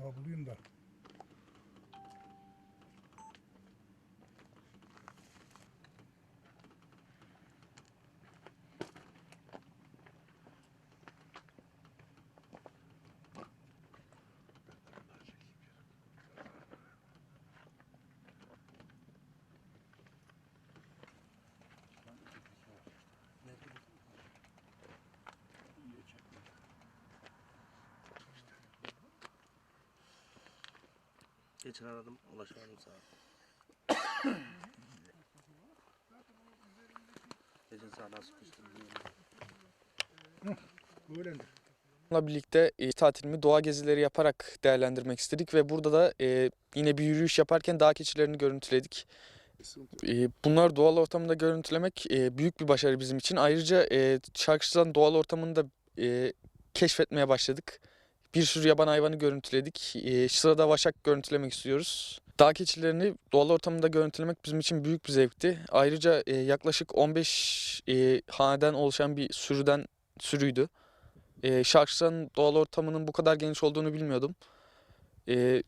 tarafa bulayım da. Geçen aradım ulaşamadım sana. Geçen sana nasıl bilmiyorum. Öğrendim. Bununla birlikte e, tatilimi doğa gezileri yaparak değerlendirmek istedik ve burada da e, yine bir yürüyüş yaparken dağ keçilerini görüntüledik. E, bunlar doğal ortamında görüntülemek e, büyük bir başarı bizim için. Ayrıca e, Şarkışla'nın doğal ortamını da e, keşfetmeye başladık. Bir sürü yaban hayvanı görüntüledik. E, sırada vaşak görüntülemek istiyoruz. Dağ keçilerini doğal ortamında görüntülemek bizim için büyük bir zevkti. Ayrıca e, yaklaşık 15 e, haneden oluşan bir sürüden sürüydü. E, doğal ortamının bu kadar geniş olduğunu bilmiyordum. E,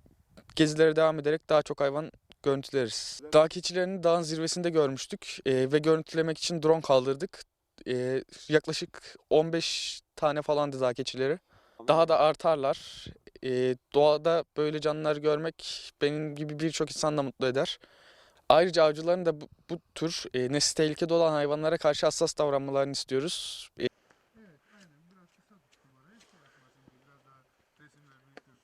gezilere devam ederek daha çok hayvan görüntüleriz. Dağ keçilerini dağın zirvesinde görmüştük e, ve görüntülemek için drone kaldırdık. Yaklaşık 15 tane falandı dağ keçileri daha da artarlar. E, doğada böyle canlılar görmek benim gibi birçok insan da mutlu eder. Ayrıca avcıların da bu, bu tür e, nesli tehlikede olan hayvanlara karşı hassas davranmalarını istiyoruz. E,